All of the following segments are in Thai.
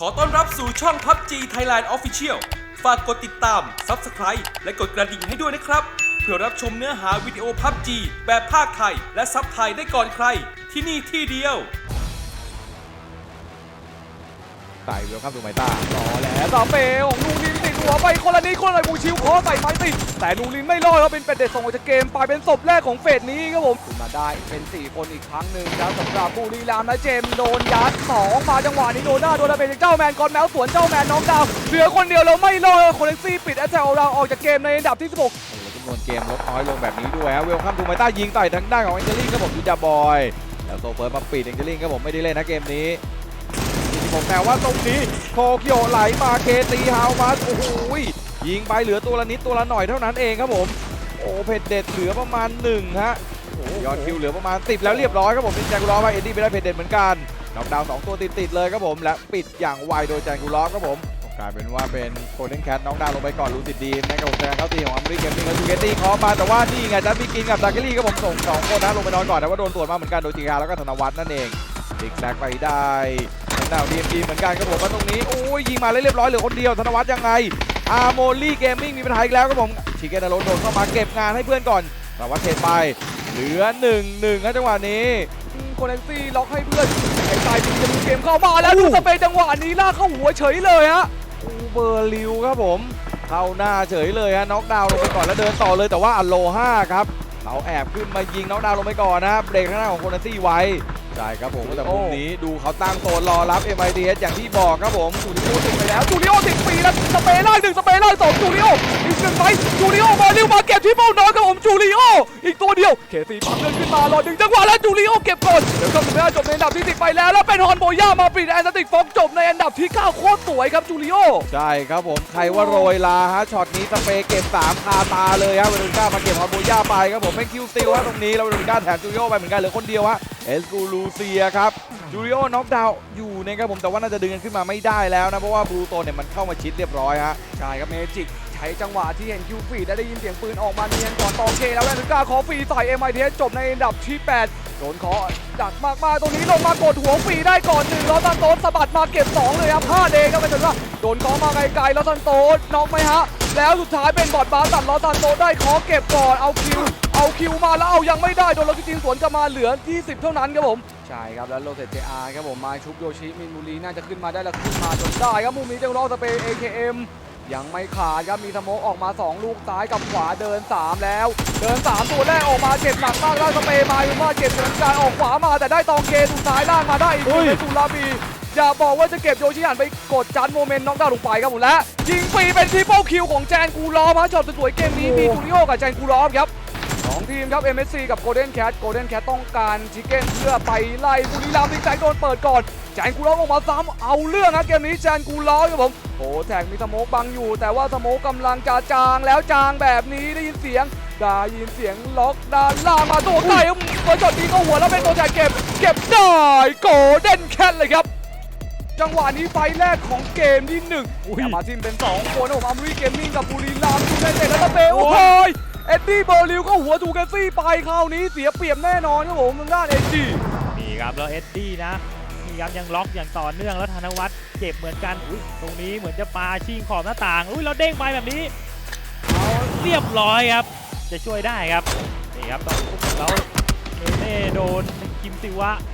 ขอต้อนรับสู่ช่อง PUBG Thailand Official ฝากกดติดตาม Subscribe และกดกระดิ่งให้ด้วยนะครับ เพื่อรับชมเนื้อหาวิดีโอ PUBG แบบภาคไทย และซับไทยได้ก่อนใคร ที่นี่ที่เดียว ใส่เวลคับดูไมต้าต่อแล้วต่อเปของลูกนี้ หัวไปคนละนิดคนละบูชิวคอใส่ไม้ติดแต่นูรินไม่รอดครับเป็นเป็ดเด็ดส่งออกจากเกมไปเป็นศพแรกของเฟสนี้ครับผมมาได้เป็น 4 คนอีกครั้งหนึ่งแล้วสำหรับบุรีรัมย์และเจมโดนยัด2มาจังหวะนี้โดนหน้าโดนระเบิดเจ้าแมนกอนแมวสวนเจ้าแมนน้องดาวเหลือคนเดียวแล้วไม่รอดโคเล็กซี่ปิดแอตแทลเราออกจากเกมในอันดับที่ 16จำนวนเกมลดน้อยลงแบบนี้ด้วยฮะเวลคัมทูไมต้ายิงต่อยทางด้านของแองเจลิงครับผมยูจาบอย แล้วโซเฟิร์สมาปิดแองเจลิงครับผมไม่ได้เล่นนะเกมนี้ ผมแต่ว่าตรงนี้โคเกียวไหลมาเคตีฮาวมาสโอ้โหยิงไปเหลือตัวละนิดตัวละหน่อยเท่านั้นเองครับผมโอ้เผ็ดเด็ดเหลือประมาณหนึ่งฮะยอดคิวเหลือประมาณ10แล้วเรียบร้อยครับผมเป็นแจงกูลอฟไปเอ็ดดี้ไปได้เผ็ดเด็ดเหมือนกันน็อกดาวน์สองตัวติดๆเลยครับผมและปิดอย่างไวโดยแจงกูลอฟครับผมกลายเป็นว่าเป็นโ o ลเด้นแคทน้องดาวลงไปก่อนลูซิดดีมนะครับผมแสดงเข้าตีของอัมริเกมมิ่งและจูเกตตี้เคอมาแต่ว่านี่ไงจัดพี่กินกับดาร์เกลี่ก็ผมส่งสองคนนะลงไปนอนก่อนแต่ว่าโดนสวนมาเหมือนกันโดยจีกาแล้วก็ธนวัฒน์นั่นเองดิกแซกไปได้ ทางด้านดีเอ็มดีเหมือนกันครับผมมาตรงนี้โอ้ยยิงมาเรียบร้อยเหลือคนเดียวธนวัฒน์ยังไงอาร์โมลี่เกมมิ่งมีปัญหาอีกแล้วครับผมชิเกนาโรโดนเข้ามาเก็บงานให้เพื่อนก่อนธนวัฒน์เทไป เหลือหนึ่งหนึ่งนะจังหวะนี้โคเล็กซี่ล็อกให้เพื่อนไอ้ตายจริงจะดูเกมเข้ามาแล้วดูสเปนจังหวะนี้ลากเข้าหัวเฉยเลยฮะอูเบอร์ลิวครับผมเข้าหน้าเฉยเลยฮะน็อกดาวน์ลงไปก่อนแล้วเดินต่อเลยแต่ว่าอโลห้าครับเขาแอบขึ้นมายิงน็อกดาวน์ลงไปก่อนนะเบรกข้างหน้าของโคนซี่ไว้ ใช่ครับผมแต่มุมนี้ดูเขาตั้งโซนรอรับ MIDS อย่างที่บอกครับผมจูริโอติดไปแล้วจูริโอติดปีแล้วสเปรย์ไล่หนึ่งสเปรย์ไล่สองจูริโออีกหนึ่งไปจูริโอมาเร็วมาเก็บที่เป้าน้อยครับผมจูริโออีกตัวเดียวเคซีพังเดินขึ้นมารอดึงจังหวะแล้วจูริโอเก็บก่อนเดี๋ยวก็ถึงได้จบในอันดับที่10ไปแล้วแล้วเป็นฮอนโบย่ามาปิดแอนสติกฟอกจบในอันดับที่9โคตรสวยครับจูริโอใช่ครับผมใครว่าโรยลาฮะช็อตนี้สเปรย์เก็บ3คาตาเลยฮะเวโรนิก้ามาเก็บฮอร์โบย่าไปครับผมเป็นคิวซิลฮะตรงนี้แล้วเวโรนิก้าแถมจูริโอไปเหมือนกันเหลือคนเดียวฮะเอสกูลูเซียครับจูริโอน็อกดาวน์อยู่นะครับผมแต่ว่าน่าจะดึงกันขึ้นมาไม่ได้แล้วนะเพราะว่าบลูโตเนี่ยมันเข้ามาชิดเรียบร้อยฮะใช่ครับเมจิกใช้จังหวะที่เห็นคิวฟีไดและได้ยินเสียงปืนออกมาเนียนก่อนตองเคแล้วแวนก้าขอฟรีใส่ MITS จบในอันดับที่ 8 โดนขอดักมาก ๆ ตรงนี้ลงมากดหัวฟรีได้ก่อนหนึ่งแล้วซันโตสะบัดมาเก็บ 2 เลยครับพลาดเองครับไม่ถึงว่าโดนขอมาไกลๆแล้วซันโตน็อกไหมฮะ แล้วสุดท้ายเป็นบอดบาสตัดลอซันโตได้ขอเก็บก่อนเอาคิวเอาคิวมาแล้วเอายังไม่ได้โดนโลกิจินสวนกลับมาเหลือ 20 เท่านั้นครับผม ใช่ครับ แล้วโรเซตเจอาร์ครับผมมาชุบโยชิมินบุรีน่าจะขึ้นมาได้แล้วขึ้นมาจนได้ครับมุมนี้เจ้ารอสเปย์ AKM ยังไม่ขาดครับมีสโมกออกมา 2 ลูกซ้ายกับขวาเดิน 3 แล้ว เดิน 3 ตัวแรกออกมาเจ็บหนักมากได้สเปย์มาอยู่ว่าเจ็บเหมือนกันออกขวามาแต่ได้ตองเกสุดท้ายล่างมาได้อีกทีเป็นสุราบีอย่าบอกว่าจะเก็บโยชิหันไปกดจัดโมเมนต์น็อกดาวน์ลงไปครับผมและยิงฟรีเป็นทริปเปิลคิวของแจนกูรอมาช็อตสวยๆเกมนี้มีจูริโอกับแจนกูรอฟครับสองทีมครับ MSC กับ Golden Cat Golden Cat ต้องการชิคเก้นเพื่อไปไล่บุรีรัมย์ที่แจงโดนเปิดก่อนแจนกูร้องออกมาซ้ำเอาเรื่องนะเกมนี้แจนกูร้องครับผมโอ้แท็กมีสโมกบังอยู่ แต่ว่าสโมกกำลังจะจางแล้วจางแบบนี้ได้ยินเสียงได้ยินเสียงล็อกด้านล่างมาตัวไก่เปิดช็อตนี้ก็หัวแล้วเป็นตัวแจกเก็บ เก็บได้ Golden Cat เลยครับจังหวะนี้ไฟแรกของเกมที่หนึ่งแต่มาทิมเป็น 2 คนนะผมอัมรีเกมมิ่งกับบุรีรัมย์ยูไนเต็ดและตะเปโอ้โหยเอ็ดดี้เบอร์ลิวก็หัวจูเกนซี่ไปคราวนี้เสียเปรียบแน่นอนครับผมทางด้านเอ็ดดี้นี่ครับแล้วเอ็ดดี้นะ นี่ครับยังล็อกอย่างต่อเนื่องแล้วธนวัฒน์เจ็บเหมือนกันอุ้ยตรงนี้เหมือนจะปาชิงขอบหน้าต่างอุ้ยเราเด้งไปแบบนี้เอาเรียบร้อยครับ จะช่วยได้ครับนี่ครับต้องแล้วเนเน่โดนคิมซิวะไอ้ยิง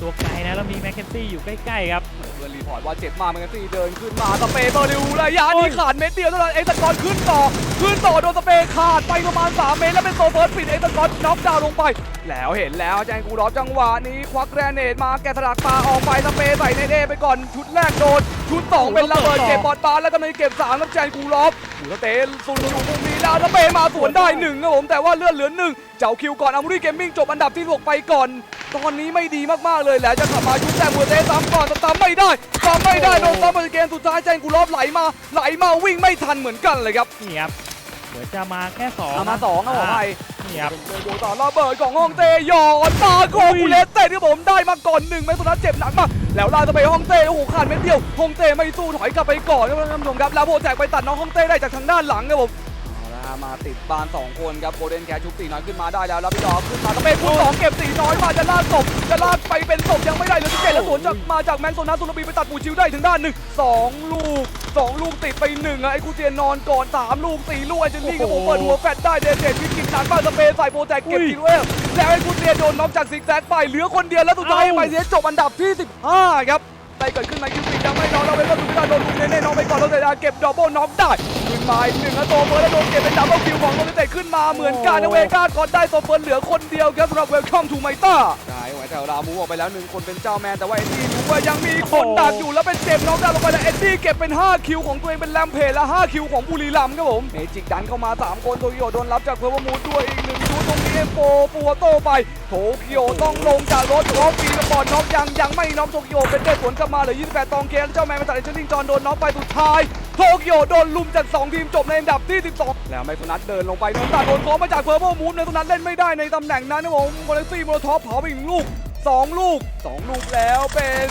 ตัวไกลนะ แล้วมีแมคเคนซี่อยู่ใกล้ๆครับเพื่อนรีพอร์ตว่าเจ็บมากเหมือนกันซี่เดินขึ้นมาสเปย์เบอร์ลิวระยะนี้ขาดเม็ดเดียวเท่านั้นเอ็กซ์กอนขึ้นต่อ ขึ้นต่อโดนสเปย์ขาดไปประมาณ 3 เมตรแล้วเป็นโซเฟิร์สปิดเอ็กซ์กอนน็อกดาวน์ลงไป แล้วเห็นแล้วแจงกูรอฟจังหวะนี้ควักแกรเนตมาแกะสลักปาออกไปสเปย์ใส่เนเน่ไปก่อนชุดแรกโดนชุด2เป็นระเบิดเก็บบอลบาแล้วก็มีเก็บ3แล้วแจงกูรอฟหูสเตนซุนอยู่มุมนี้แล้วสเปย์มาสวนได้หนึ่งครับผมแต่ว่าเลือดเหลือหนึ่งเจ้าคิวก่อนอามูรี่เกมมิ่งจบอันดับที่6ไปก่อน ตอนนี้ไม่ดีมากๆเลยแหละจะกลับมาชุดแต่หัวเตะซ้ำก่อนแต่ซ้ำไม่ได้ซ้ำไม่ได้โดนซ้ำไปเกมสุดท้ายแจงกูรอฟไหลมาไหลมาวิ่งไม่ทันเหมือนกันเลยครับนี่ครับเหมือนจะมาแค่สองเอามาสองครับผมไปนี่ครับโดนต่อระเบิดของฮ่องเต้หยอดตาโกกูเลสเต้ที่ผมได้มาก่อนหนึ่งแม้สุดท้ายเจ็บหนักมากแล้วลากจะไปฮ่องเต้โอ้โหขาดเม็ดเดียวฮ่องเต้ไม่สู้ถอยกลับไปก่อนครับท่านผู้ชมครับแล้วโบแจกไปตัดน้องฮ่องเต้ได้จากทางด้านหลังครับผมเอาละฮะ มาติดบาน 2 คนครับโกลเด้นแคชชุบตีน้อยขึ้นมาได้แล้วแล้วพี่ดอกขึ้นมาก็เป็นคุณสองเก็บตีน้อยมาจะลากศพจะลากไปเป็นศพยังไม่ได้เหลยที่เจ็ดแล้วสวนจากมาจากแมงโซนาสุนบีไปตัดปูชิวได้ถึงด้านหนึ่งสองลูกสองลูกติดไปหนึ่งอะไอ้คูเตียนนอนก่อนสามลูกสี่ลูกไอ้เจนนี่ก็ผมเปิดหัวแฟดได้เดนเดดพิกินหนักมากสเปย์ใส่โปรแจกเก็บทีเวลแล้วไอ้คูเตียนโดนน็อกจากซิกแซกไปเหลือคนเดียวแล้วสุดท้ายไปเสียจบอันดับที่ 15 ครับ ได้เกิดขึ้นในคิวปิกยังไม่น้องเราเป็นก็สุดท้ายโดนลุมเน่ๆน้องไปก่อนแล้วเสียดายเก็บดับเบิลน็อกได้ขึ้นมาอีกหนึ่งแล้วโซเฟิร์สแล้วโดนเก็บเป็นดับเบิลคิวของโรเตขึ้นมาเหมือนกันนะเวก้าก่อนได้โซเฟิร์สเหลือคนเดียวครับสำหรับเวลคัมทูไมต้าได้ไว้แถวรามูออกไปแล้วหนึ่งคนเป็นเจ้าแมนแต่ว่าเอ็ดดี้รู้ว่ายังมีคนดักอยู่แล้วเป็นเจมส์น็อกดาวน์ลงไปแล้วเอ็ดดี้เก็บเป็น 5 คิวของตัวเองเป็นแลมเพจและ5คิวของบุรีรัมย์ครับผมเมจิกดันเข้ามา 3 คนโตเกียวโดนรับจากเพอร์มูดด้วยอีกหนึ่ง ชูตรงนี้เอมโฟปัวโตไปโตเกียวต้องลงจากรถรอบปีสปอร์ตน็อกยังยังไม่น็อกโตเกียวเป็นเดสวนกลับมาเหลือ28 ตองเคแล้วเจ้าแมนมาตัดเอเจนติงจอนโดนน็อกไปสุดท้ายโตเกียวโดนลุมจาก 2 ทีมจบในอันดับที่ 12 แล้วไมโครนัทเดินลงไปโดนตาโดนโค้มาจากเพอร์มูดในตรงนั้นเล่นไม่ได้ในตำแหน่งนั้นนะผมโมเลซี่โมโลท็อปเผาไปอีกลูกสองลูกสองลูกแล้วเป็น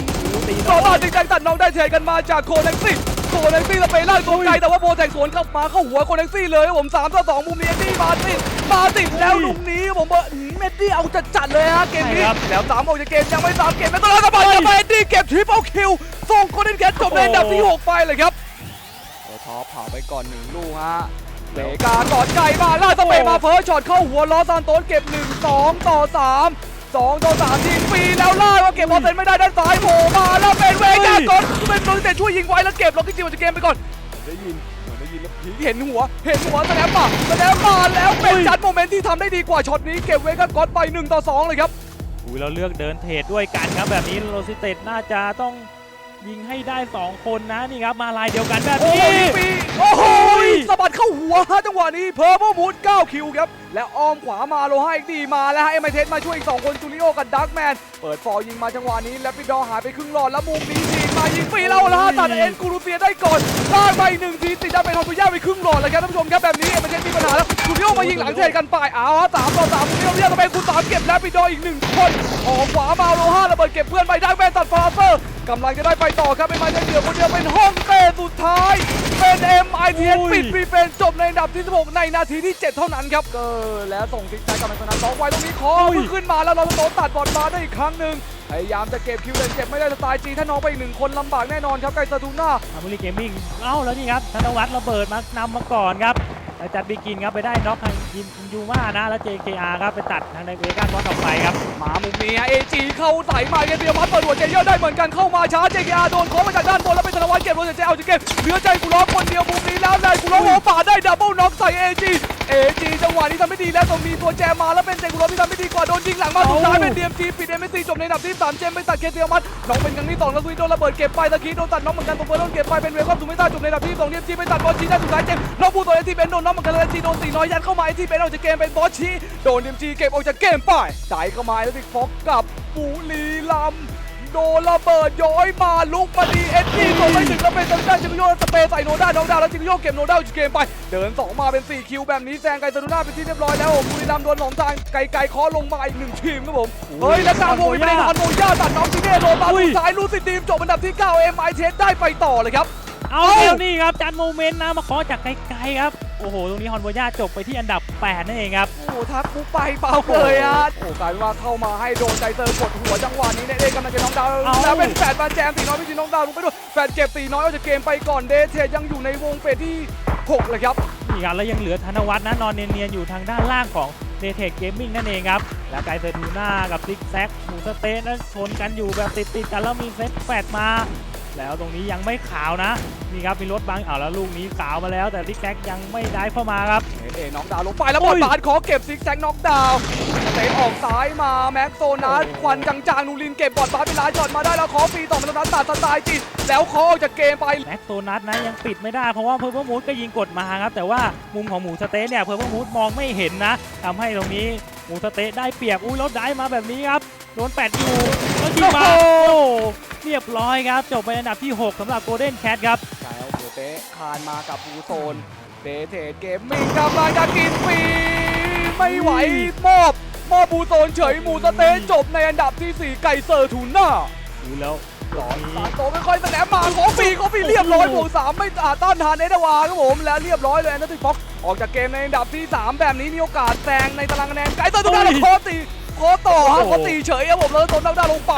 โซล่าจริงจังตัดน้องได้เทกันมาจากโคเน็กซี่ โคเน็กซี่แล้วไปล่างตัวไกลแต่ว่าโบแทงสวนเข้ามาเข้าหัวโคเน็กซี่เลยครับผมสามต่อสองมุมนี้เอ็ดดี้มาติดมาติดแล้วลูกนี้ผมบอกหืมเอ็ดดี้เอาจัดจัดๆเลยฮะเกมนี้ใช่ครับแล้วสามออกจากเกมยังไม่สามเกมไม่ต้องแล้วสบายจะไปเอ็ดดี้เก็บทริปเอาคิวส่งโคเน็กแคทจบในอันดับที่หกไปเลยครับโอ้ท็อปเผาไปก่อนหนึ่งลูกฮะเบกากอดไก่มาล่าสเปย์มาเฟิร์สช็อตเข้าหัวล้อซานโตสเก็บ1 2ต่อ 3 2ต่อ3ยิงฟรีแล้วล่าว่าเก็บบอลเซนไม่ได้ด้านซ้ายโผล่มาแล้วเป็นเวกากอนเป็นโดนแต่ช่วยยิงไว้แล้วเก็บล็อกกิจิวจากเกมไปก่อนได้ยินเหมือนได้ยินแล้วเห็นหัว เห็นหัวแสดงป่ะแสดงมาแล้วเป็นจัดโมเมนต์ที่ทำได้ดีกว่าช็อตนี้เก็บเวกากอนไป1ต่อ2เลยครับอุ้ยเราเลือกเดินเทรดด้วยกันครับแบบนี้โรซิเตตน่าจะต้องยิงให้ได้ 2 คนนะนี่ครับมาลายเดียวกันแบบโอ้นี้ยปีโอ้โห สะบัดเข้าหัวฮะจังหวะนี้เพอร์โมมูด9คิวครับ และอ้อมขวามาโลห้าอีกดีมาแล้วให้เอ็มไอเทสมาช่วยอีก 2 คนจูริโอกับดักแมน เปิดฟอยิงมาจังหวะนี้ แล้วปิดดอร์หายไปครึ่งหลอดแล้วมุมนี้ยิงมายิงฟรีแล้วแล้วฮะตัดเอ็นกูรูเซียได้ก่อนได้ไปหนึ่งทีติดดาเป็นทอมปุย่าไปครึ่งหลอดเลยครับท่านผู้ชมครับแบบนี้เอ็มไอเทสมีปัญหาแล้วจูริโอมายิงหลังเทกันไปเอาฮะสามต่อสามจูริโอเรียกจะเป็นคุณสามเก็บแล้วปิดดอร์อีกหนึ่งคนออกขวามาโลห้าระเบิดเก็บเพื่อนไปดักแมนตัดฟาเซอร์ กำลังจะได้ไปต่อครับเป็นมาเดียวคนเดียวเป็นห้องเต้สุดท้าย เป็น MITS โอ้ยปิดฟรีเป็นจบในอันดับที่ 16 ในนาทีที่ 7 เท่านั้นครับเออแล้วส่งทิ้งท้ายกับแมนโซนัสล็อกไว้ตรงนี้คอมือขึ้นมาแล้วเราโดนตัดบอลมาได้อีกครั้งหนึ่งพยายามจะเก็บคิวเลยเก็บไม่ได้สไตล์จีถ้าน้องไปอีกหนึ่งคนลำบากแน่นอนครับไกซาตูน่าอามูลีเกมมิ่งเอ้าแล้วนี่ครับธนวัฒน์ระเบิดมานำมาก่อนครับ แล้วจัดบีกินครับไปได้น็อกทางยินยูมานะ แล้ว JKR ครับไปตัดทางในเวก้าบอลออกไปครับ มามุมนี้เอจีเข้าใส่มาเกมเดียวมัดเปิดหัวเจเยอร์ได้เหมือนกันเข้ามาช้าเจเาโดนโค้งมาจากด้านบนแล้วเป็นธนวัฒน์เก็บโรเจเจเอาจากเกมเหลือใจกูร้องคนเดียวมุมนี้แล้วได้กูร้องโอ้ป่าได้ดับเบิลน็อกใส่เอจีเอจีจังหวะนี้ทำไม่ดีแล้วต้องมีตัวแจมาแล้วเป็นเจกูร้องที่ทำไม่ดีกว่าโดนยิงหลังมาสุดท้ายเป็นดีเอ็มจีปิดเอ็มซีจบในดับที่สามเจมไปตัดเคเทียมัดน้องเป็นครั้งที่สองแล้วซุยโดนระเบิดเก็บไปตะกี้โดนตัดน้องเหมือนกันตัวเฟิร์โดนเก็บไปเป็นเวฟสุดไม่ต้าจบในดับที่สองเดีเอ็มจีไปตัดบอลชีได้สุดท้ายเจมน้องพูตัวเอทีเป็นโดนน้องเหมือนกันเลยจีโดนตีน้อยยัดเข้ามาเอทีเป็นออกจากเกมเป็นบอสชีโดนดีเอ็มจีเก็บออกจากเกมไปจ่ายเข้ามาแล้วติฟ็อกกับบุรีรัมย์โดนระเบิดย้อยมาลุกมาดีเอ็ดดี้ตัวไม่ถึงแล้วเป็นทางด้านจิงโยสเปย์ใส่โนด้าน้องดาวแล้วจิงโยเก็บโนด้าจากเกมไปเดิน2มาเป็น4คิวแบบนี้แซงไกซาดูน่าเป็นที่เรียบร้อยแล้วผมบุรีรัมย์โดนหนองทางไกลๆเคอลงมาอีกหนึ่งทีมครับผมเฮ้ยแล้วกลางวงมีประเด็นฮอนโมย่าตัดน้องซิเน่โดนมาอุ้ลูยกซ้ายลูซิดีมจบอันดับที่9 MI เทสได้ไปต่อเลยครับเอาเอ้าแล้วนี่ครับจัดโมเมนต์นะมาขอจากไกลๆครับ โอ้โห ตรงนี้ฮอนโบย่าจบไปที่อันดับ 8 นั่นเองครับ โอ้โหทักปุ๊บไปเปล่าเลยอะโอ้กลายเป็นว่าเข้ามาให้โดนใจเซอร์กดหัวจังหวะนี้เนเอกำลังจะน้องดาวเอ้า แล้วเป็นแฟดมาแจมตีน้อยพี่จีน้องดาวลงไปด้วยแฟดเก็บตีน้อยออกจากเกมไปก่อนเดทเทยังอยู่ในวงเฟสที่หกเลยครับ นี่ครับแล้วยังเหลือธนวัฒน์นะนอนเนียนๆอยู่ทางด้านล่างของเดเทคเกมมิ่งนั่นเองครับ แล้วไกเซอร์ทูน่ากับซิกแซกหมูสะเต๊ะนั้นชนกันอยู่แบบติดๆกันแล้วมีเซตแฟดมา แล้วตรงนี้ยังไม่ขาวนะนี่ครับมีรถบังเอาแล้วลูกนี้ขาวมาแล้ว แต่ซิกแซกยังไม่ได้เข้ามาครับเอเอน็อกดาวน์ลงไปแล้วบอลบาสขอเก็บซิกแซกน็อกดาวน์เตะออกซ้ายมาแม็กโซนัสควันจางๆนูรินเก็บบอลบาสไปลายจอดมาได้แล้วขอฟรีต่อมาแล้วนัดตัดสไตล์จีแล้วขอออกจากเกมไปแม็กโซนัทนะยังปิดไม่ได้เพราะว่าเพอร์เพมูดก็ยิงกดมาครับแต่ว่ามุมของหมูสะเต๊ะเนี่ยเพอร์เพมูดมองไม่เห็นนะทำให้ตรงนี้ห มูสะเต๊ะได้เปรียบอุ้ยแล้วได้มาแบบนี้ครับโดนแปดอยู่แล้วยิงมาโอ้โอ้โหเรียบร้อยครับ จบไปอันดับที่ 6สำหรับโกลเด้นแคทครับใช่เอาหัวเตะคานมากับบูโซนเดเทดเกมมิ่งกำลังจะกินฟรีไม่ไหวมอบมอบบูโซนเฉยหมูสะเต๊ะจบในอันดับที่ 4 ไก่เซอร์ทูน่าดูแล้ว หลอนซานโตค่อยๆแสดงมาขอฟรีขอฟรีมีเรียบร้อยบวกสามไม่อาจต้านทานเอเดวาครับผมและเรียบร้อยเลยแอนเดอร์ติฟ็อกออกจากเกมในอันดับที่ 3 แบบนี้มีโอกาสแซงในตารางคะแนนไกด์เตอร์ตุกดาแล้วโคอตีโคอต่อฮะโคอตีเฉยครับผมแล้วโดนดาวดาลงไป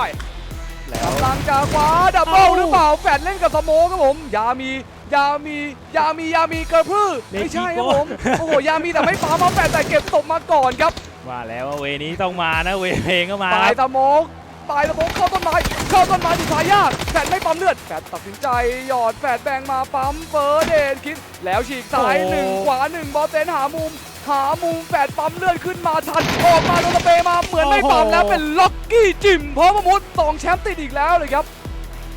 แล้วกำลังจะคว้าดับเบิลเอ้าหรือเปล่าแฟดเล่นกับสโมกครับผมยามียามียามียามีกระพือไม่ใช่ครับผมโอ้โหยามีแต่ไม่ปามาแฟดแต่เก็บศพมาก่อนครับว่าแล้วว่าเวนี้ต้องมานะเวเพลงก็มาปคลายรับสโมก ปลายสโมกเข้าต้นไม้เข้าต้นไม้สุดท้ายยากแฟดไม่ปั๊มเลือดแฟดตัดสินใจหยอดแฟดแบงมาปั๊มเฟิร์สเดนคิดแล้วฉีกซ้ายโอ้หนึ่งขวาหนึ่งบอลเซนหามุมหามุมแฟดปั๊มเลือดขึ้นมาทันออกมาโดนสเปรย์มาเหมือนไม่ปั๊มแล้วเป็นล็อกกี้จิมเพราะประมุดสองแชมป์ติดอีกแล้วเลยครับ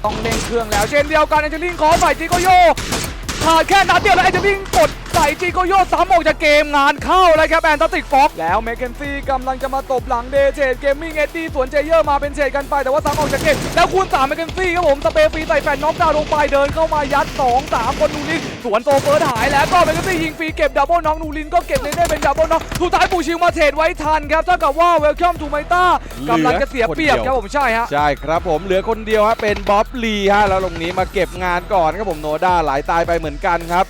ต้องเล่นเครื่องแล้วเช่นเดียวกันแอนเจลิงขอใส่จิโกโยขาดแค่นัดเดียวแล้วแอนเจลิงกด ใส่จิโกโยซ้ำออกจากเกมงานเข้าแล้วครับแอนตติกฟ็อกแล้วเมคเคนซี่กำลังจะมาตบหลังเดเจดเกมมิ่งเอ็ดดี้สวนเจเยอร์มาเป็นเฉดกันไปแต่ว่าซ้ำออกจากเกมแล้วคูณ3เมคเคนซี่ครับผมสเปรย์ฟรีใส่แฟนน็อกดาวน์ลงไปเดินเข้ามายัด 2 3 คนนูรินสวนโซเฟิร์สหายแล้วก็เมคเคนซี่ยิงฟรีเก็บดับเบิลน็อกนูรินก็เก็บในได้เป็นดับเบิลน็อกสุดท้ายปูชิวมาเทรดไว้ทันครับเท่ากับว่าเวลคัมทูไมต้ากำลังจะเสียเปรียบครับผมใช่ฮะใช่ครับผมเหลือคนเดียวฮะเป็นบ๊อบลีฮะแล้วลงนี้มาเก็บงานก่อนครับผมโนด้าไหลตายไปเหมือนกันครับ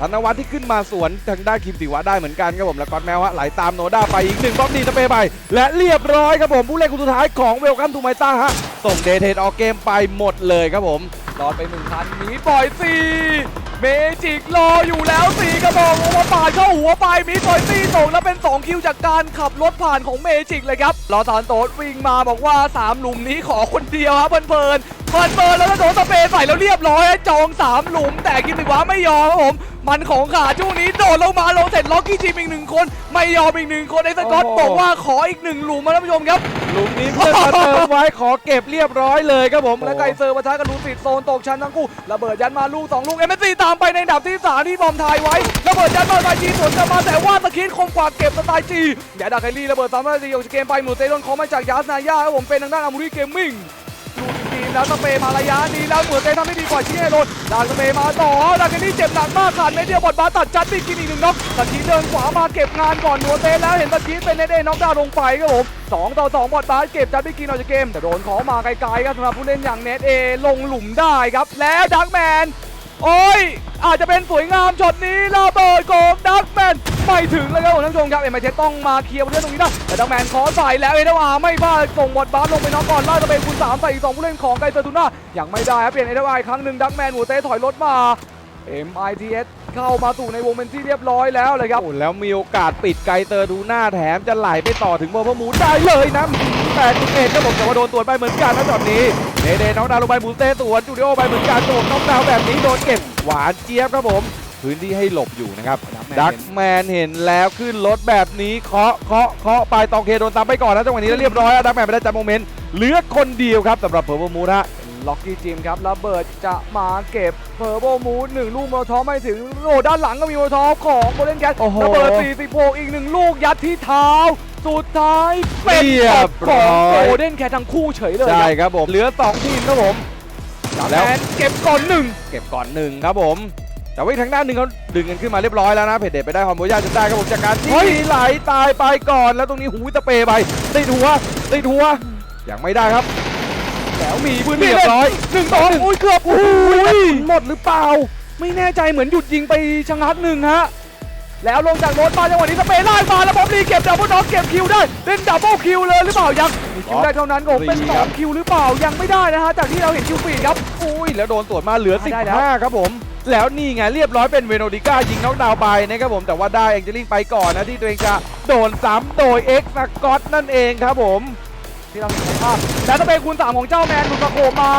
ธนวัฒน์ที่ขึ้นมาสวนทางด้านคิมติวะได้เหมือนกันครับผมแล้วก็แมวฮะไหลตามโนด้าไปอีกหนึ่งบ๊อบลีสเปย์ไป และเรียบร้อยครับผมผู้เล่นคนสุดท้ายของเวลคัมทูไมต้าฮะส่งเดทเทนออกเกมไปหมดเลยครับผมรอดไปหนึ่งคันหนีปล่อยสี่เมจิกรออยู่แล้วสี่กระบอกลงมาปาดเข้าหัวไปมีปล่อยสี่ส่งแล้วเป็น 2 คิวจากการขับรถผ่านของเมจิกเลยครับรอสานโตดวิ่งมาบอกว่า 3 หลุมนี้ขอคนเดียวครับเพลินๆเพลินแล้วก็โดนสเปรย์ใส่แล้วเรียบร้อยจอง 3 หลุมแต่กินถือว่าไม่ยอมครับผม มันของขาดช่วงนี้โดดลงมาลงเสร็จล็อกกี้จีมอีกหนึ่งคน ไม่ยอมอีกหนึ่งคนไอ้สกอตโอ้โหบอกว่าขออีกหนึ่งหลุมมาท่านผู้ชมครับ หลุมนี้เพื่อนมาเติมไว้ขอเก็บเรียบร้อยเลยครับผม และไกเซอร์ปะทะกับลูซิดโซนตกชั้นทั้งคู่ระเบิดยันมาลูกสองลูกเอ็มเอซีตามไปในอันดับที่สามที่บอมทายไว้ระเบิดยันมาสไตล์จีสวนกลับมาแต่ว่าตะคิดคมกว่าเก็บสไตล์จีอย่าดักไคลี่ระเบิดสามนาทีออกจากเกมไปหมูเตโดนคอมมาจากยาสนาย่าครับผมเป็นทางด้านอามูรีเกมมิ่ง ลูกทีมแล้วสเปย์มาระยะนี้แล้วเหมือนเตทำได้ดีกว่าชิเอโรนดานสเปย์มาต่อดานไคลี่เจ็บหนักมากขาดเมเดียวบอดบาตัดจัดตีกินอีกหนึ่งน็อกตะกี้เดินขวามาเก็บงานก่อนหนัวเตแล้วเห็นตะกี้เป็นเนเดน็อกดาวลงไปครับผมสองต่อสองบอดบาสเก็บจัดตีกินออกจากเกมแต่โดนขอมาไกลๆครับสำหรับผู้เล่นอย่างเนทเอลงหลุมได้ครับแล้วดักแมน โอ้ย อาจจะเป็นสวยงามช็อตนี้ระเบิดโกงดักแมนไม่ถึงเลยครับท่านผู้ชมครับเอ็มไอเทต้องมาเคลียร์บริเวณตรงนี้นะแต่ดักแมนขอใส่แล้วเอเดวาไม่พลาดส่งบอลบาสลงไปน้องก่อนไล่ตะเบนคูณสามใส่อีกสองผู้เล่นของไกเซอร์ตูน่ายังไม่ได้ครับเปลี่ยนเอเดวาอีกครั้งหนึ่งดักแมนหัวเตะถอยรถมา MITS เข้ามาสู่ในวงเป็นที่เรียบร้อยแล้วเลยครับโอ้แล้วมีโอกาสปิดไกลเตอร์ดูหน้าแถมจะไหลไปต่อถึงโมพมูได้เลยนะแปดจุดเอ็ดครับผมแต่ว่าโดนตรวจไปเหมือนกันนะช็อตนี้เดเดน้องดาวลงไปบูสเต้สวนจูดิโอไปเหมือนกันโดนน้องดาวแบบนี้โดนเก็บหวานเจี๊ยบครับผมพื้นที่ให้หลบอยู่นะครับดักแมนเห็นแล้วขึ้นรถแบบนี้เคาะเคาะเคาะไปตองเคโดนตามไปก่อนนะจังหวะนี้แล้วเรียบร้อยแล้วดักแมนไม่ได้จับโมเมนต์เหลือคนเดียวครับสำหรับเพอร์โมูนะ ล็อกกี้จิมครับระเบิดจะมาเก็บเพอร์โบมูนหนึ่งลูกโมโลทอฟไม่ถึงโอ้ด้านหลังก็มีโมโลทอฟของโบเลนแกสโอ้โหระเบิด46อีกหนึ่งลูกยัดที่เท้า สุดท้ายเป็นเรียบขร้องอยโบเดนแคททั้งคู่เฉยเลยใช่ครับผมเหลือ 2 ทีมครับผมครับแล้วแมนเก็บก่อนหนึ่งเก็บก่อนหนึ่งครับผมแต่ว่าอีกทางด้านหนึ่งเขาดึงกันขึ้นมาเรียบร้อยแล้วนะ เพจเด็ดไปได้ฮอนโบย่าจนได้ครับผมจากการที่ไหลตายไปก่อน แล้วตรงนี้หูวิตะเปไปติดหัวติดหัวยังไม่ได้ครับ แล้วมีปืนเรียบร้อยหนึ่งต่อหนึ่งอุ้ยเกือบโอ้ยหมดหรือเปล่า ไม่แน่ใจเหมือนหยุดยิงไปชะงักหนึ่งฮะแล้วลงจากรถมาจังหวะนี้สเปรย์ไล่มาแล้วบอมลีเก็บดับเบิลน็อกเก็บคิวได้เล่นดับเบิลคิวเลยหรือเปล่ายังมีคิวได้เท่านั้นผมเป็นสองคิวหรือเปล่ายังไม่ได้นะฮะจากที่เราเห็นคิวฟีดครับอุ้ยแล้วโดนตรวจมาเหลือได้แล้ว15ครับผมแล้วนี่ไงเรียบร้อยเป็นเวโนดิก้ายิงน็อกดาวน์ไปนะครับผมแต่ว่าได้แองเจลิงไปก่อนนะที่ตัวเองจะโดนซ้ำโดยเอ็กซ์สกอตนั่นเองครับผม ที่เราเห็นในภาพแล้วสเปรย์คูณสามของเจ้าแมนหลุดประโคมมา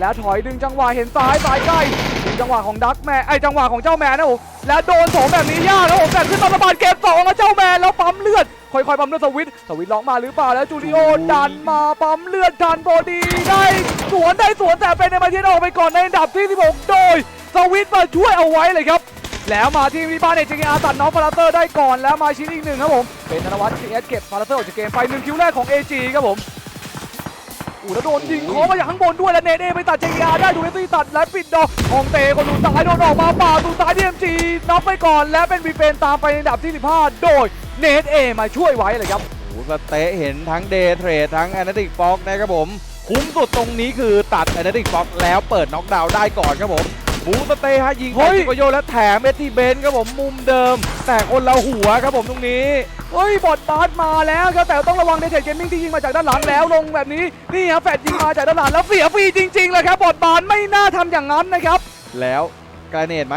แล้วถอยดึงจังหวะเห็นซ้ายซ้ายใกล้ดึงจังหวะของดักแมนไอจังหวะของเจ้าแมนนะผมแล้วโดนสองแบบนี้ยากแล้วผมแต่ขึ้นมาประบาดเก็บสองแล้วเจ้าแมนแล้วปั๊มเลือดค่อยๆปั๊มเลือดสวิตสวิตล็อกมาหรือเปล่าแล้วจูริโอดันมาปั๊มเลือดทันพอดีได้สวนได้สวนแต่เป็นในมาเทียนออกไปก่อนในอันดับที่ 16 โดยสวิตมาช่วยเอาไว้เลยครับ แล้วมาที่วิบ้านเอจิงอาตัดน้องฟาราเตอร์ได้ก่อนแล้วมาชิ้นอีกหนึ่งครับผม เป็นธนวัฒน์เอสเก็บฟาราเตอร์ออกจากเกมไปหนึ่งคิวแรกของ AG ครับผมอู้แล้วโดนยิงเคอมาจากข้างบนด้วยแล้วเนเอไปตัดเจอาได้ดูเอซี่ตัดและปิดดอกของเตคนดูซ้ายโดนออกมาป่าดูซ้ายดีเอ็มจีน็อกไปก่อนและเป็นวีเฟนตามไปในดับที่ 15 โดยเนเอมาช่วยไว้เลยครับโอ้สเตะเห็นทั้งเดย์เทรดทั้งแอนาติกฟอกนะครับผม คุ้มสุดตรงนี้คือตัดแอนดิกฟ็อกแล้วเปิดน็อกดาวน์ได้ก่อนครับผม บูสเตย์ฮะยิงเฮ้ใส่ยจิโกโยและแถมเอทีเบนครับผมมุมเดิม แต่คนละหัวครับผมตรงนี้เฮ้ยบอดบาสมาแล้วครับแต่ต้องระวังในเทคเกมมิ่งที่ยิงมาจากด้านหลังแล้วลงแบบนี้นี่ฮะแฟดยิงมาจากด้านหลังแล้วเสียฟรีจริงๆเลยครับบอดบาสไม่น่าทำอย่างนั้นนะครับ แล้วกระเนตไหม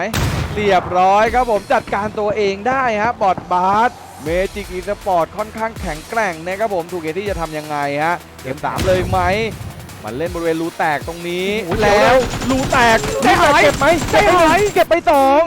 เรียบร้อยครับผมจัดการตัวเองได้ฮะบอดบาสเมจิกอีสปอร์ตค่อนข้างแข็งแกร่งนะครับผมถูกเกที่จะทำยังไงฮะเกมสามเลยไหม มันเล่นบริเวณรูแตกตรงนี้โอ้โหแล้วรูแตกได้หายเก็บไหมได้หายเก็บไปสอง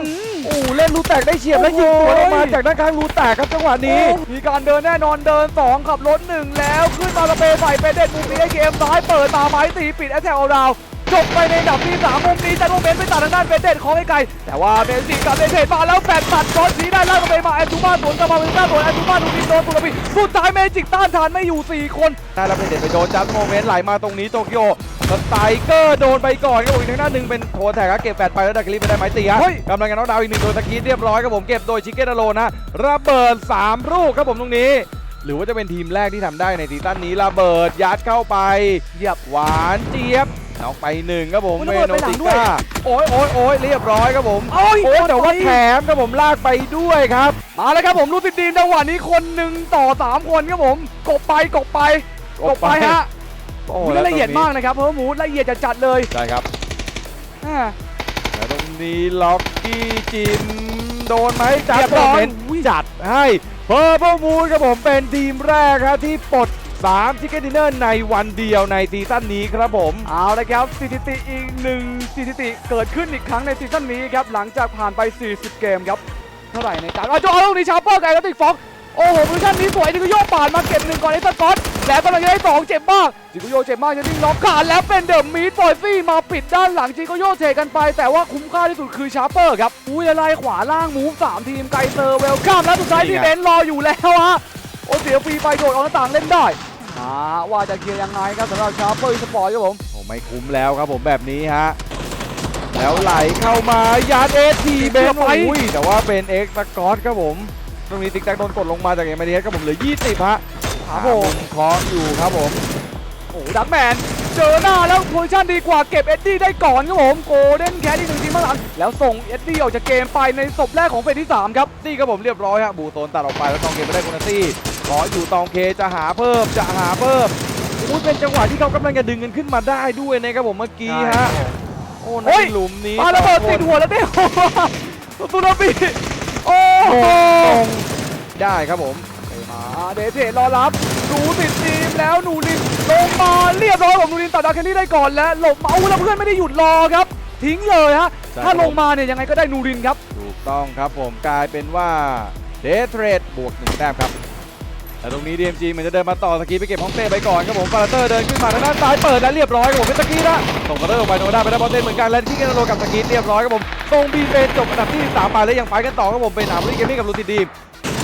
โอ้โหเล่นรูแตกได้เฉียบแล้วยิงสวนออกมาจากด้านข้างรูแตกครับจังหวะนี้โอ้มีการเดินแน่นอนเดิน 2 ขับรถ1แล้วขึ้นมาระเบใส่เป็นเด็ดมุมนี้ให้เกมซ้ายเปิดมาไม้ตีปิดแอตแทกเอาดาว จบไปในอันดับที่3มุมนี้แต่โมเมนต์ไปตัดทางด้านเป็นเด็ดของไกลๆแต่ว่าเบนซิกับเบนเทมาแล้วแปดตัดก้อนสีได้ไล่ระเบมาแอนตูมาสวนกลับมาเป็นต้าสวนแอนตูมาถูกยิงโดนตุลปีสุดท้ายเมจิกต้านทานไม่อยู่ 4 คนได้แล้วเป็นเด็ดไปโดนจัดโมเมนต์ไหลมาตรงนี้โตเกียวสไตรเกอร์โดนไปก่อนครับผมอีกทางด้านหนึ่งเป็นโทแท็กครับเก็บแปดไปแล้วดักกลิปไปได้ไหมตีฮะเฮ้ยกำลังกันน็อกดาวน์อีกหนึ่งโดนสกีเรียบร้อยครับผมเก็บโดยชิคเก้นอโลนะระเบิด3ลูกครับผมตรงนี้หรือว่าจะเป็นทีมแรกที่ทำได้ในซีซั่นนี้ระเบิดยัดเข้าไปเหยียบหวานเจี๊ยบ น็อกไปหนึ่งครับผมโอ้ยเมระเบิดโนไปหลัติงด้วยก้าโอ้ยโอ้ยโอ้ยเรียบร้อยครับผมโอ้ยโอ้ยแต่ว่าแถมครับผมลากไปด้วยครับ มาแล้วครับผมลูกติดดีมจังหวะนี้คนหนึ่งต่อ3คนครับผมกบไปกบไปกบไปฮะโอ้โอ้แวละเอียดมากนะครับเพิ่มหมูละเอียดจัดๆเลยใช่ครับ อ่า แล้วตรงนี้ล็อกกี้จิมโดนไหมจัดเรียบโมร้อยเมนต์จัดให้เพอร์เบิลมูนครับผมเป็นทีมแรกครับที่ปลด 3ชิคเก้นดินเนอร์ในวันเดียวในซีซั่นนี้ครับผม เอาละครับสถิติอีกหนึ่งสถิติเกิดขึ้นอีกครั้งในซีซั่นนี้ครับ หลังจากผ่านไป 40 เกมครับ เท่าไหร่ในการอาจเอาลูกนี้ชาร์เปอร์ไกกับติกฟ็อกโอ้โหโพซิชั่นนี้สวยจิกุโยปาดมาเก็บหนึ่งก่อนไอ้สกอตแล้วกำลังจะได้สองเจ็บมากจิกุโยเจ็บมากจะดิ้งล็อกขาดแล้วเป็นเดอะมีดปล่อยซี่มาปิดด้านหลังจิกุโยเทกันไป แต่ว่าคุ้มค่าที่สุดคือชาร์เปอร์ครับอุ้ยอะไรขวาล่างมูฟสามทีมไกเซอร์เวลคัมแล้วสุดท้ายที่เบนรออยู่แล้วฮะโอ้เสียฟรีไปโดดออกหน้าต่างเล่นได้ อ่าว่าจะเคลียร์ยังไงครับสำหรับชาร์เปอร์สปอร์ตครับผมโอ้ไม่คุ้มแล้วครับผมแบบนี้ฮะแล้วไหลเข้ามายัดเอทีเบนไปอุ้ยแต่ว่าเป็นเอ็กซ์สกอตครับผมตรงนี้ติ๊กแท็กโดนกดลงมาจากเอ็มไอเดีครับผมเหลือ 20ฮะครับผมเคาะอยู่ครับผมโอ้โหดักแมนเจอหน้าแล้วโพซิชั่นดีกว่าเก็บเอ็ดดี้ได้ก่อนครับผมโกลเด้นแคทอีกหนึ่งทีมข้างหลังแล้วส่งเอ็ดดี้ออกจากเกมไปในศพแรกของเฟสที่ 3 ครับนี่ครับผมเรียบร้อยฮะบูโซนตัดออกไปแล้วตองเคไปได้โคนาตี้ ขออยู่ตองเคจะหาเพิ่มจะหาเพิ่มอู้เป็นจังหวะที่เขากำลังจะดึงกันขึ้นมาได้ด้วยนะครับผมเมื่อกี้ฮะ โอ้เฮ้ในยหลุมนี้ปาระเบิดสองคนติดหัวแล้วเด้โอ้ตุนบีโอ้โอ้โหได้ครับผมมาเดทเทรอรับดูติดทีมแล้วหนูนินลงมาเรียบร้อยผมหนูนินตัดดาวแคนดี้ได้ก่อนและหลบมาอู้แล้วเพื่อนไม่ได้หยุดรอครับ ทิ้งเลยฮะใช่ถ้าครับลงมาเนี่ยยังไงก็ได้นูรินครับ ถูกต้องครับผมกลายเป็นว่าเดทเทรดบวกหนึ่งแต้มครับ แต่ตรงนี้ DMG เหมือนจะเดินมาต่อสกีไปเก็บห้องเต้ไปก่อนครับผมฟาร์เตอร์เดินขึ้นมาทางด้านซ้ายเปิดแล้วเรียบร้อยครับผมเป็นสกีนะส่งฟาร์เตอร์ออกไปโนด้าไปได้บอลเต้นเหมือนกันและที่กันโลกับสกีเรียบร้อยครับผมตรงบีเป็นจบอันดับที่3ไปแล้วยังไฟกันต่อครับผมเป็นอาบุรีเกมมิ่กับลูติดีม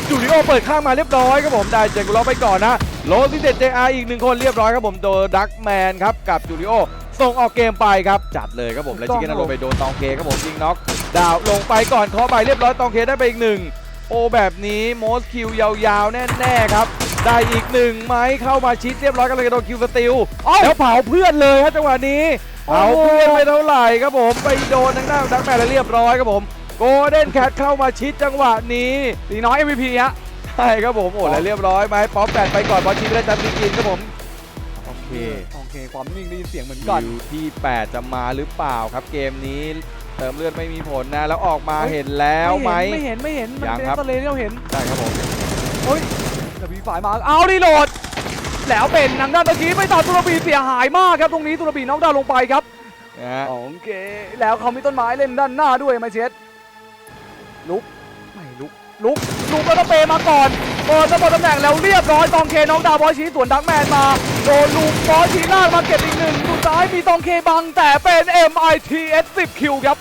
จูริโอเปิดข้างมาเรียบร้อยครับผมได้เจกุลอไปก่อนนะโรซิเดตเจอาอีกหนึ่งคนเรียบร้อยครับผมโดนดักแมนครับกับจูริโอส่งออกเกมไปครับจัดเลยครับผมและชิคเก้นโลไปโดนตองเคครับผมยิงน็อกดาวลงไปก่อนเคาะไปเรียบร้อยตองเคได้ไปอีกหนึ่ง อแบบนี้โมสคิวยาวๆ แน่ๆครับ ได้อีกหนึ่งไหมเข้ามาชิดเรียบร้อยกันเลยโดนคิวสติลเอ้าแล้วเผาเพื่อนเลยครับจังหวะนี้โอ้เผาโหเพื่อนไปเท่าไหร่ครับผมไปโดนทางด้านดักแมนแล้วเรียบร้อยครับผมโกลเด้นแคทเข้ามาชิดจังหวะนี้ตีน้อย MVP ฮะใช่ครับผมโอ้แล้วเรียบร้อยไหมป๊อปแปดไปก่อนบอลชิดไปได้จันทร์กินครับผมโอเคโอเคความนิ่งได้ยินเสียงเหมือนกันคิวที่ 8 จะมาหรือเปล่าครับเกมนี้ เติมเลือดไม่มีผลนะ แล้วออกมาเฮ้ยเห็นแล้วไหมไม่เห็นไม่เห็นมันยังเป็นครับทะเลที่เราเห็นใช่ครับผมเฮ้ยแต่มีฝ่ายมาเอาดีโหลด แล้วเป็นทางด้านตะกี้ไปตัดตุรบีเสียหายมากครับตรงนี้ตุรบีน็อกดาวน์ลงไปครับนะฮะโอเคแล้วเขามีต้นไม้เล่นด้านหน้าด้วยไมเชสลุกไม่ลุกลุกลุกแล้วก็เปมาก่อน เปิดสปอร์ตำแหน่งแล้วเรียบร้อยตองเคน้องดาวบอยชี้สวนดักแมนมาโดนลูกบอลชี้ลามาเก็บอีกหนึ่งสุดท้ายมีตองเคบังแต่เป็น MITS 10คิวครับ